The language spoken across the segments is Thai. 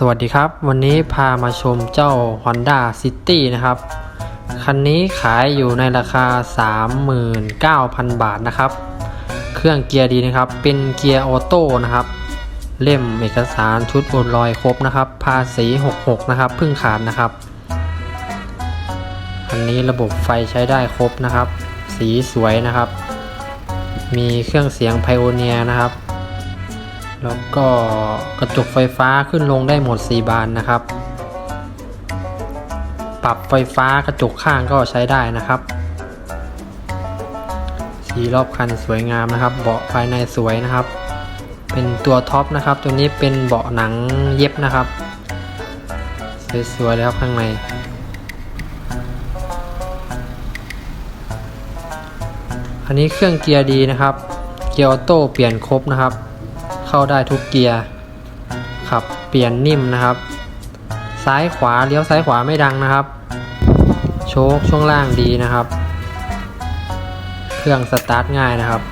สวัสดีครับ วันนี้พามาชมเจ้า Honda City นะครับ คันนี้ขายอยู่ในราคา 39,000 บาทนะครับ เครื่องเกียร์ดีนะครับ เป็นเกียร์ออโต้นะครับ เล่มเอกสารชุดโอนลอยครบนะครับ ภาษี 66 นะครับพิ่งขาดนะครับ คันนี้ระบบไฟใช้ได้ครบนะครับ สีสวยนะครับ มีเครื่องเสียงไพโอเนียนะครับ แล้วก็กระจกไฟฟ้าขึ้นลงได้หมด 4 บานนะครับ ปรับไฟฟ้ากระจกข้างก็ใช้ได้นะครับ สีรอบคันสวยงามนะครับ เบาะภายในสวยนะครับ เป็นตัวท็อปนะครับ ตัวนี้เป็นเบาะหนังเย็บนะครับ สวยๆเลยครับข้างในอันนี้เครื่องเกียร์ดีนะครับ เกียร์ออโต้เปลี่ยนครบนะครับ เข้าได้ทุกเกียร์ขับเปลี่ยนนิ่มนะครับ ซ้ายขวาเลี้ยวซ้ายขวาไม่ดังนะครับ โชคช่วงล่างดีนะครับ เครื่องสตาร์ทง่ายนะครับ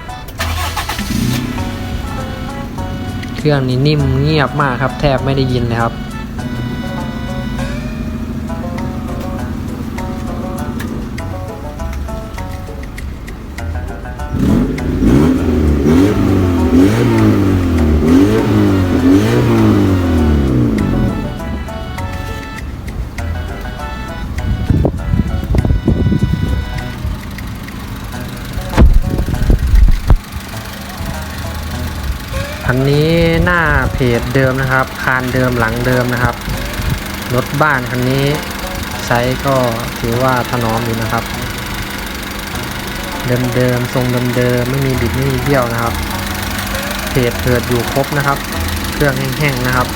เครื่องนี้นิ่มเงียบมากครับ แทบไม่ได้ยินเลยครับอั นนี้หน้าเพจเดิมนะครับ คานเดิมหลังเดิมนะครับ รถบ้านคันนี้ใช้ก็ถือว่าถนอมอยู่นะครับ เดิมๆทรงเดิมๆไม่มีบิดไม่มีเบี้ยวนะครับเพจเปิดอยู่ครบนะครับ เครื่องแห้งๆนะครับ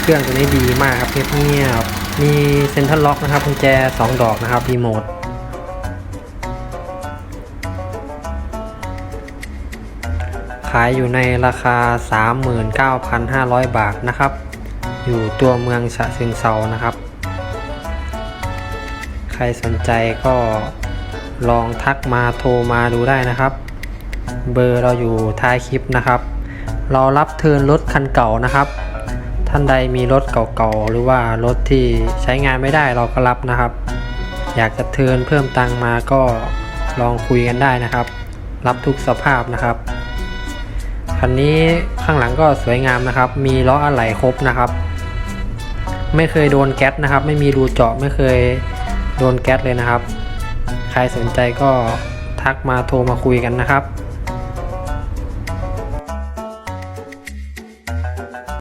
เครื่องตัวนี้ดีมากครับเงียบๆมีเซ็นทรัลล็อกนะครับกุญแจสองดอกนะครับรีโมทขายอยู่ในราคา 39,500 บาทนะครับ อยู่ตัวเมืองฉะเชิงเซานะครับ ใครสนใจก็ลองทักมาโทรมาดูได้นะครับ เบอร์เราอยู่ท้ายคลิปนะครับ เรารับเทินรถคันเก่านะครับ ท่านใดมีรถเก่าๆหรือว่ารถที่ใช้งานไม่ได้เราก็รับนะครับ อยากจะเทินเพิ่มตังมาก็ลองคุยกันได้นะครับ รับทุกสภาพนะครับคันนี้ข้างหลังก็สวยงามนะครับ มีล้ออะไหล่ครบนะครับ ไม่เคยโดนแก๊สนะครับ ไม่มีรูเจาะไม่เคยโดนแก๊สเลยนะครับ ใครสนใจก็ทักมาโทรมาคุยกันนะครับ